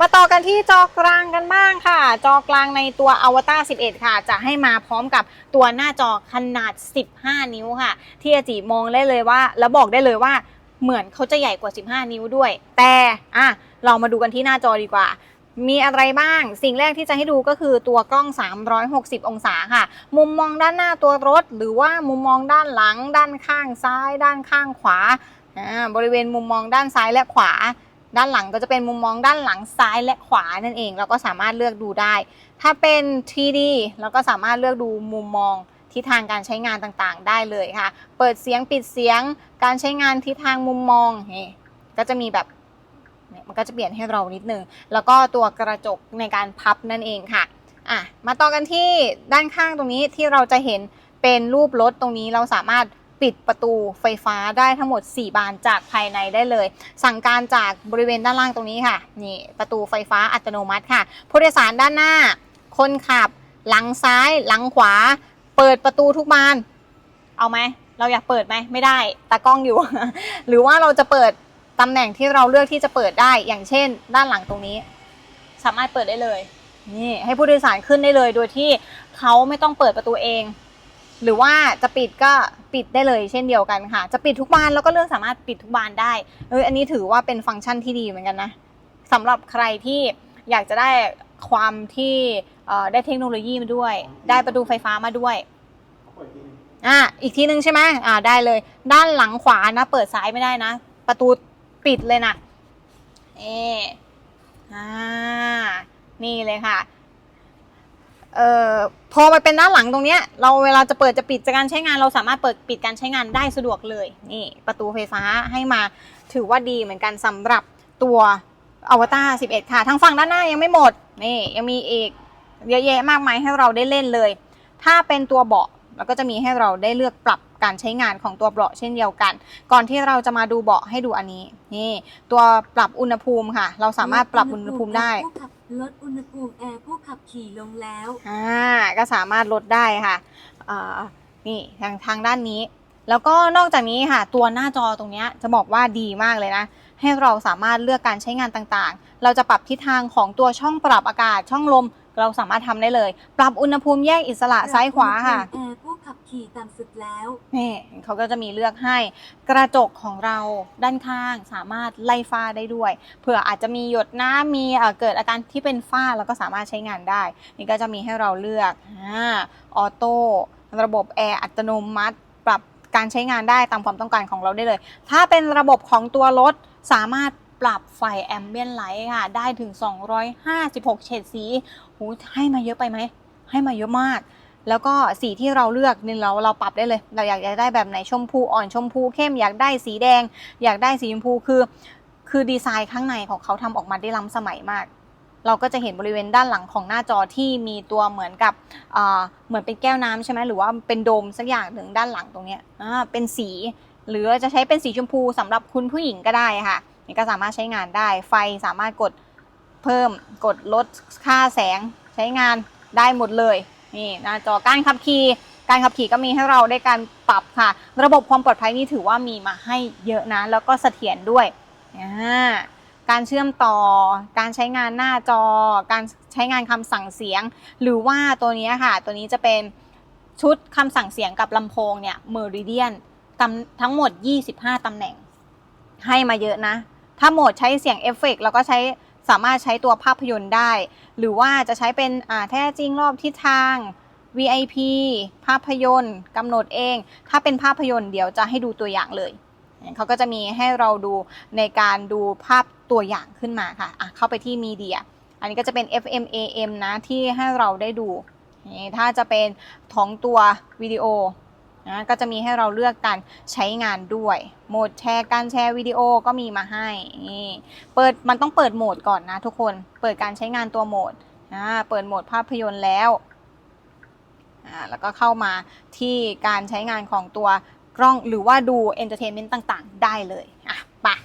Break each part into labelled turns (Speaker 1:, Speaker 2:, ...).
Speaker 1: มาต่อกันที่จอกลางกันบ้างค่ะ จอกลางในตัว Avatar 11 ค่ะ จะให้มาพร้อมกับตัวหน้าจอขนาด 15 นิ้วค่ะ ที่อาจิมองได้เลยว่า แล้วบอกได้เลยว่าเหมือนเขาจะใหญ่กว่า 15 นิ้วด้วย แต่อะเรามาดูกันที่หน้าจอดีกว่า มีอะไรบ้าง สิ่งแรกที่จะให้ดูก็คือตัวกล้อง 360 องศาค่ะ มุมมองด้านหน้าตัวรถ หรือว่ามุมมองด้านหลัง ด้านข้างซ้าย ด้านข้างขวาอ่าบริเวณมุมมองด้านซ้ายและขวา ด้านหลังก็จะเป็นมุมมองด้านหลังซ้ายและขวานั่นเอง เราก็สามารถเลือกดูได้ ถ้าเป็น 3D เราก็สามารถเลือกดูมุมมองทิศทางการใช้งานต่างๆ ได้เลยค่ะ เปิดเสียงปิดเสียง การใช้งานทิศทางมุมมองนี่ก็จะมีแบบมันก็จะเปลี่ยนให้เรานิดนึง แล้วก็ตัวกระจกในการพับนั่นเองค่ะอะ มาต่อกันที่ด้านข้างตรงนี้ที่เราจะเห็นเป็นรูปรถตรงนี้เราสามารถ ปิดประตูไฟฟ้าได้ทั้งหมด 4 บานจากภายในได้เลย สั่งการจากบริเวณด้านล่างตรงนี้ค่ะนี่ประตูไฟฟ้าอัตโนมัติค่ะ ผู้โดยสารด้านหน้า คนขับ หลังซ้าย หลังขวา เปิดประตูทุกบาน เอาไหมเราอยากเปิดไหมไม่ได้ตากล้องอยู่ หรือว่าเราจะเปิดตำแหน่งที่เราเลือกที่จะเปิดได้อย่างเช่น ด้านหลังตรงนี้ สามารถเปิดได้เลยนี่ให้ผู้โดยสารขึ้นได้เลยโดยที่เขาไม่ต้องเปิดประตูเอง หรือว่าจะปิดก็ปิดได้เลยเช่นเดียวกันค่ะ จะปิดทุกบานเราก็เลือกสามารถปิดทุกบานได้เอออันนี้ถือว่าเป็นฟังก์ชันที่ดีเหมือนกันนะสำหรับใครที่อยากจะได้ความที่ได้เทคโนโลยีมาด้วย ได้ประตูไฟฟ้ามาด้วยอะอีกทีหนึ่งใช่ไหมอ่าได้เลย ด้านหลังขวานะ เปิดซ้ายไม่ได้นะ ประตูปิดเลยนะเอออ่านี่เลยค่ะ เอ่อพอมาเป็นด้านหลังตรงเนี้ยเราเวลาจะเปิดจะปิดจากการใช้งานเราสามารถเปิดปิดการใช้งานได้สะดวกเลยนี่ประตูไฟฟ้าให้มาถือว่าดีเหมือนกันสำหรับตัวอวตาร11 ค่ะทางฝั่งด้านหน้ายังไม่หมดนี่ยังมีอีกเยอะแยะมากมายให้เราได้เล่นเลย ถ้าเป็นตัวเบาะเราก็จะมีให้เราได้เลือกปรับการใช้งานของตัวเบาะเช่นเดียวกัน ก่อนที่เราจะมาดูเบาะให้ดูอันนี้นี่ตัวปรับอุณหภูมิค่ะ เราสามารถปรับอุณหภูมิได้
Speaker 2: ลดอุณหภูมิแอร์ผู้ขับขี่ลงแล้ว
Speaker 1: อ่าก็สามารถลดได้ค่ะอ่านี่ทางทางด้านนี้ แล้วก็นอกจากนี้ค่ะ ตัวหน้าจอตรงนี้จะบอกว่าดีมากเลยนะ ให้เราสามารถเลือกการใช้งานต่างๆ เราจะปรับทิศทางของตัวช่องปรับอากาศช่องลม เราสามารถทำได้เลย ปรับอุณหภูมิแยกอิสระซ้ายขวาค่ะ
Speaker 2: แอร์ผ ขี่ต่ำสุดแล้ว
Speaker 1: นี่เขาก็จะมีเลือกให้กระจกของเราด้านข้างสามารถไล่ฝ้าได้ด้วยเผื่ออาจจะมีหยดน้ำมีเอ่อเกิดอาการที่เป็นฝ้าแล้วก็สามารถใช้งานได้ นี่ก็จะมีให้เราเลือกออโต้ระบบแอร์อัตโนมัติปรับการใช้งานได้ตามความต้องการของเราได้เลย ถ้าเป็นระบบของตัวรถสามารถปรับไฟแอมเบียนไลท์ค่ะ ได้ถึง 256 เฉดสีหูให้มาเยอะไปไหม ให้มาเยอะมาก แล้วก็สีที่เราเลือกนี่เราเราปรับได้เลย เราอยากได้แบบไหนชมพูอ่อนชมพูเข้มอยากได้สีแดง อยากได้สีชมพูคือ คือดีไซน์ข้างในของเขาทำออกมาได้ล้ำสมัยมาก เราก็จะเห็นบริเวณด้านหลังของหน้าจอที่มีตัวเหมือนกับเหมือนเป็นแก้วน้ำใช่ไหมหรือว่าเป็นโดมสักอย่างหนึ่งด้านหลังตรงนี้เป็นสี หรือจะใช้เป็นสีชมพูสำหรับคุณผู้หญิงก็ได้ค่ะนี่ก็สามารถใช้งานได้ไฟสามารถกดเพิ่มกดลดค่าแสงใช้งานได้หมดเลย นี่หน้าจอการขับขี่การขับขี่ก็มีให้เราได้การปรับค่ะ ระบบความปลอดภัยนี่ถือว่ามีมาให้เยอะนะ แล้วก็เสถียรด้วยการเชื่อมต่อ การใช้งานหน้าจอ การใช้งานคำสั่งเสียง หรือว่าตัวนี้ค่ะ ตัวนี้จะเป็นชุดคำสั่งเสียงกับลำโพงเนี่ยเมอริเดียนทั้งหมด 25 ตำแหน่ง ให้มาเยอะนะ ถ้าโหมดใช้เสียงเอฟเฟกต์เราก็ใช้ สามารถใช้ตัวภาพยนตร์ได้ หรือว่าจะใช้เป็นแท้จริงรอบทิศทาง VIP ภาพยนตร์กำหนดเอง ถ้าเป็นภาพยนตร์เดี๋ยวจะให้ดูตัวอย่างเลย เขาก็จะมีให้เราดูในการดูภาพตัวอย่างขึ้นมาค่ะะเข้าไปที่มีเดีย อันนี้ก็จะเป็น FM AM นะที่ให้เราได้ดู ถ้าจะเป็นของตัววิดีโอ นะก็จะมีให้เราเลือกการใช้งานด้วย โหมดแชร์การแชร์วิดีโอก็มีมาให้นี่เปิดมันต้องเปิดโหมดก่อนนะทุกคนเปิดการใช้งานตัวโหมดนะเปิดโหมดภาพยนตร์แล้วแล้วก็เข้ามาที่การใช้งานของตัวกล้องหรือว่าดูเอนเตอร์เทนเมนต์ต่างๆ ได้เลยอะไปะ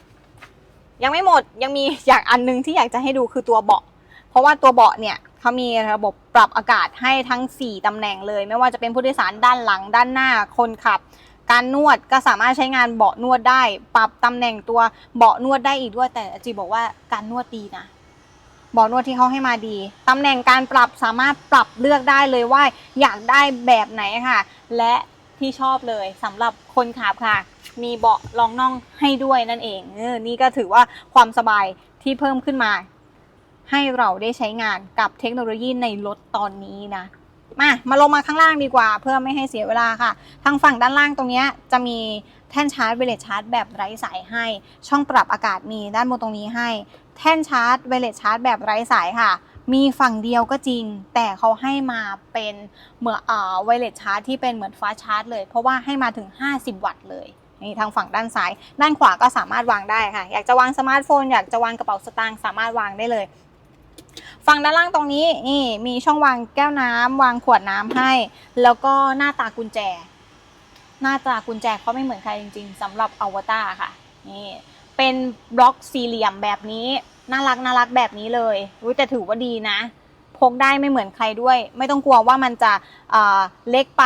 Speaker 1: ยังไม่หมดยังมีอยากอันนึงที่อยากจะให้ดูคือตัวเบาะ เพราะว่าตัวเบาะเนี่ย เขามีระบบปรับอากาศให้ทั้ง 4 ตำแหน่งเลย ไม่ว่าจะเป็นผู้โดยสารด้านหลัง ด้านหน้าคนขับ การนวดก็สามารถใช้งานเบาะนวดได้ ปรับตำแหน่งตัวเบาะนวดได้อีกด้วย แต่จีบอกว่าการนวดดีนะเบอลนวดที่เขาให้มาดี ตำแหน่งการปรับสามารถปรับเลือกได้เลยว่าอยากได้แบบไหนค่ะ และที่ชอบเลยสำหรับคนขับค่ะ มีเบาะรองน่องให้ด้วยนั่นเองเออนี่ก็ถือว่าความสบายที่เพิ่มขึ้นมา ให้เราได้ใช้งานกับเทคโนโลยีในรถตอนนี้นะ มา มาลงมาข้างล่างดีกว่า เพื่อไม่ให้เสียเวลาค่ะ ทางฝั่งด้านล่างตรงนี้จะมีแท่นชาร์จเวลชาร์จแบบไร้สายให้ ช่องปรับอากาศมีด้านบนตรงนี้ให้ แท่นชาร์จเวลชาร์จแบบไร้สายค่ะ มีฝั่งเดียวก็จริง แต่เขาให้มาเป็นเหมือนเอ่อไวเลสชาร์จที่เป็นเหมือนฟ้าชาร์จเลย เพราะว่าให้มาถึง 50 วัตต์เลยนี่ทางฝั่งด้านซ้าย ด้านขวาก็สามารถวางได้ค่ะ อยากจะวางสมาร์ทโฟน อยากจะวางกระเป๋าสตางค์สามารถวางได้เลย ฝั่งด้านล่างตรงนี้นี่มีช่องวางแก้วน้ำวางขวดน้ำให้ แล้วก็หน้าตากุญแจ หน้าตากุญแจเขาไม่เหมือนใครจริง ๆสำหรับอวตารค่ะนี่เป็นบล็อกสี่เหลี่ยมแบบนี้น่ารักน่ารักแบบนี้เลยอุ๊ยแต่ถือว่าดีนะ พกได้ไม่เหมือนใครด้วย ไม่ต้องกลัวว่ามันจะเเล็กไป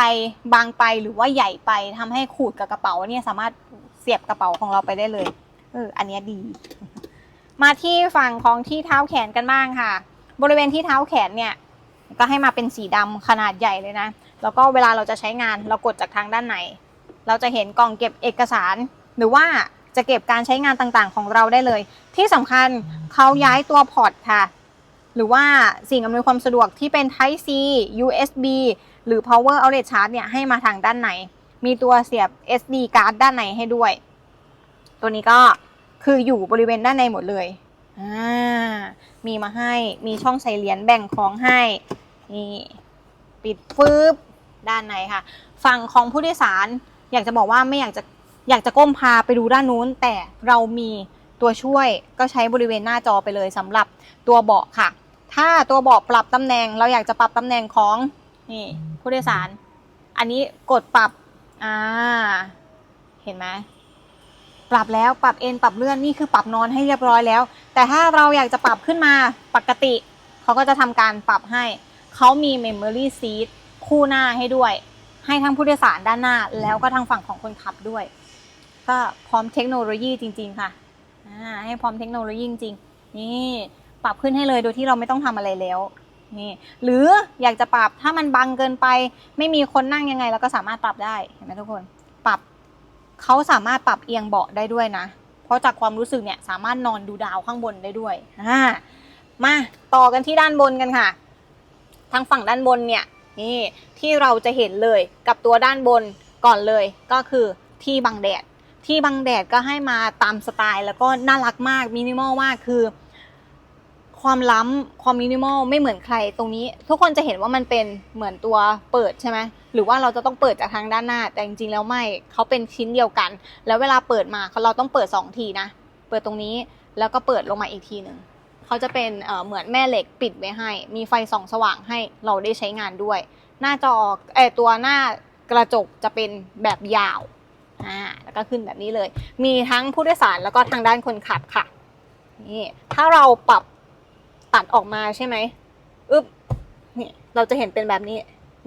Speaker 1: บางไปหรือว่าใหญ่ไปทำให้ขูดกับกระเป๋าเนี่ยสามารถเสียบกระเป๋าของเราไปได้เลยเอออันนี้ดี มาที่ฝั่งของที่เท้าแขนกันบ้างค่ะ บริเวณที่เท้าแขนเนี่ยก็ให้มาเป็นสีดำขนาดใหญ่เลยนะ แล้วก็เวลาเราจะใช้งานเรากดจากทางด้านไหนเราจะเห็นกล่องเก็บเอกสาร หรือว่าจะเก็บการใช้งานต่างๆ ของเราได้เลย ที่สำคัญเขาย้ายตัวพอร์ตค่ะ หรือว่าสิ่งอำนวยความสะดวกที่เป็น Type C USB หรือ Power Outlet Charge เนี่ยให้มาทางด้านไหนมีตัวเสียบ SD card ด้านในให้ด้วย ตัวนี้ก็ คืออยู่บริเวณด้านในหมดเลยอ่ามีมาให้มีช่องใส่เหรียญแบ่งของให้นี่ปิดฟืบด้านในค่ะ ฝั่งของผู้โดยสารอยากจะบอกว่าไม่อยากจะอยากจะก้มพาไปดูด้านนู้น แต่เรามีตัวช่วยก็ใช้บริเวณหน้าจอไปเลยสำหรับตัวเบาะค่ะ ถ้าตัวเบาะปรับตำแหน่ง เราอยากจะปรับตำแหน่งของนี่ผู้โดยสาร อันนี้กดปรับอ่าเห็นไหม ปรับแล้วปรับเอนปรับเลื่อนนี่คือปรับนอนให้เรียบร้อยแล้ว แต่ถ้าเราอยากจะปรับขึ้นมาปกติ เขาก็จะทำการปรับให้ เขามี Memory Seat คู่หน้าให้ด้วย ให้ทั้งผู้โดยสารด้านหน้า แล้วก็ทางฝั่งของคนขับด้วย ก็พร้อมเทคโนโลยีจริง ๆ ค่ะให้พร้อมเทคโนโลยีจริงๆนี่ปรับขึ้นให้เลยโดยที่เราไม่ต้องทำอะไรแล้วนี่หรืออยากจะปรับถ้ามันบังเกินไป ไม่มีคนนั่งยังไงเราก็สามารถปรับได้เห็นไหมทุกคน ปรับ เขาสามารถปรับเอียงเบาะได้ด้วยนะ เพราะจากความรู้สึกเนี่ยสามารถนอนดูดาวข้างบนได้ด้วยอ่ามาต่อกันที่ด้านบนกันค่ะ ทางฝั่งด้านบนเนี่ยนี่ที่เราจะเห็นเลยกับตัวด้านบนก่อนเลยก็คือที่บังแดด ที่บังแดดก็ให้มาตามสไตล์ แล้วก็น่ารักมากมินิมอลมากคือ ความล้ำความมินิมอลไม่เหมือนใครตรงนี้ ทุกคนจะเห็นว่ามันเป็นเหมือนตัวเปิดใช่ไหม หรือว่าเราจะต้องเปิดจากทางด้านหน้า แต่จริงๆแล้วไม่เขาเป็นชิ้นเดียวกัน แล้วเวลาเปิดมาเราต้องเปิดสองทีนะ เปิดตรงนี้แล้วก็เปิดลงมาอีกทีหนึ่งเขาจะเป็นเหมือนแม่เหล็กปิดไว้ให้ มีไฟส่องสว่างให้เราได้ใช้งานด้วย หน้าจอเออตัวหน้ากระจกจะเป็นแบบยาวอ่าแล้วก็ขึ้นแบบนี้เลย มีทั้งผู้โดยสารแล้วก็ทางด้านคนขับค่ะนี่ถ้าเราปรับตัดออกมาใช่ไหมอึ๊บนี่เราจะเห็นเป็นแบบนี้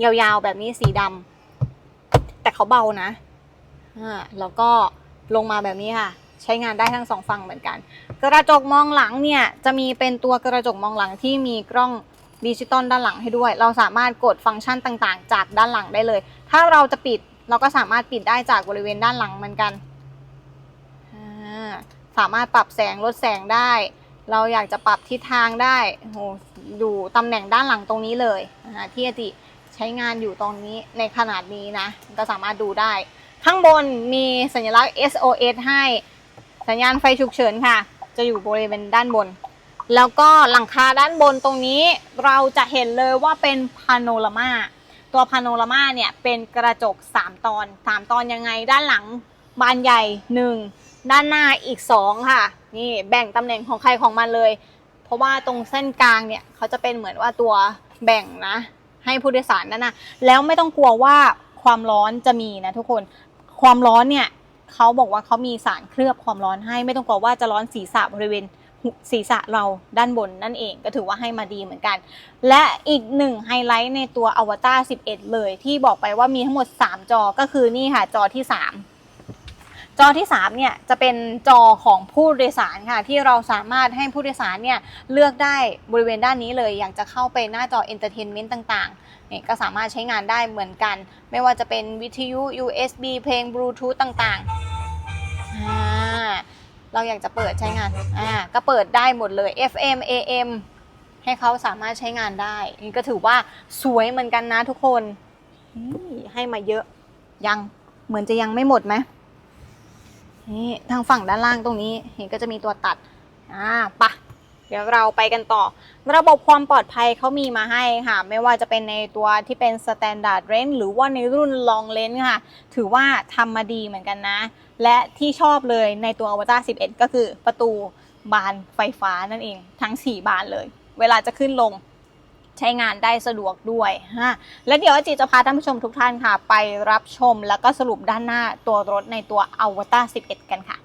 Speaker 1: ยาวๆแบบนี้สีดำแต่เขาเบานะอ่าแล้วก็ลงมาแบบนี้ค่ะ ใช้งานได้ทั้งสองฝั่งเหมือนกัน กระจกมองหลังเนี่ยจะมีเป็นตัวกระจกมองหลังที่มีกล้องดิจิตอลด้านหลังให้ด้วย เราสามารถกดฟังก์ชันต่างๆ จากด้านหลังได้เลย ถ้าเราจะปิดเราก็สามารถปิดได้จากบริเวณด้านหลังเหมือนกันสามารถปรับแสงลดแสงได้ เราอยากจะปรับทิศทางได้โอ้โหดูตำแหน่งด้านหลังตรงนี้เลยที่อติ ช้งานอยู่ตรงนี้ในขนาดนี้นะ ก็สามารถดูได้ ข้างบนมีสัญลักษณ์ SOS ให้สัญญาณไฟฉุกเฉินค่ะ จะอยู่บริเวณด้านบน แล้วก็หลังคาด้านบนตรงนี้เราจะเห็นเลยว่าเป็นพาโนรามาตัวพาโนรามาเนี่ยเป็นกระจก 3 ตอน 3 ตอนยังไงด้านหลังบานใหญ่ 1 ด้านหน้าอีก 2 ค่ะ นี่แบ่งตำแหน่งของใครของมันเลย เพราะว่าตรงเส้นกลางเนี่ยเขาจะเป็นเหมือนว่าตัวแบ่งนะ ให้ผู้โดยสารนั่นนะแล้วไม่ต้องกลัวว่าความร้อนจะมีนะทุกคนความร้อนเนี่ยเขาบอกว่าเขามีสารเคลือบความร้อนให้ไม่ต้องกลัวว่าจะร้อนศีรษะบริเวณศีรษะเราด้านบนนั่นเองก็ถือว่าให้มาดีเหมือนกัน และอีกหนึ่งไฮไลท์ในตัว Avatar 11 เลย ที่บอกไปว่ามีทั้งหมด 3 จอก็คือนี่ค่ะจอที่ 3 จอที่3เนี่ยจะเป็นจอของผู้โดยสารค่ะ ที่เราสามารถให้ผู้โดยสารเนี่ยเลือกได้บริเวณด้านนี้เลย อยากจะเข้าไปหน้าจอ Entertainment ต่างๆเนี่ยก็สามารถใช้งานได้เหมือนกัน ไม่ว่าจะเป็นวิทยุ USB เพลงบลูทูธต่างๆ เราอยากจะเปิดใช้งานอ่าก็เปิดได้หมดเลย FM AM ให้เขาสามารถใช้งานได้ นี่ก็ถือว่าสวยเหมือนกันนะทุกคนให้มาเยอะยังเหมือนจะยังไม่หมดไหม นี่ทางฝั่งด้านล่างตรงนี้เห็นก็จะมีตัวตัดอ่าปะเดี๋ยวเราไปกันต่อ ระบบความปลอดภัยเขามีมาให้ค่ะ ไม่ว่าจะเป็นในตัวที่เป็น Standard Range หรือว่าในรุ่น Long Range ค่ะ ถือว่าทำมาดีเหมือนกันนะ และที่ชอบเลยในตัว Avatar 11 ก็คือประตูบานไฟฟ้านั่นเอง ทั้ง 4 บานเลย เวลาจะขึ้นลง ใช้งานได้สะดวกด้วยฮะและเดี๋ยวอาจิจะพาท่านผู้ชมทุกท่านค่ะ ไปรับชมแล้วก็สรุปด้านหน้าตัวรถในตัว a v a t a 11 กันค่ะ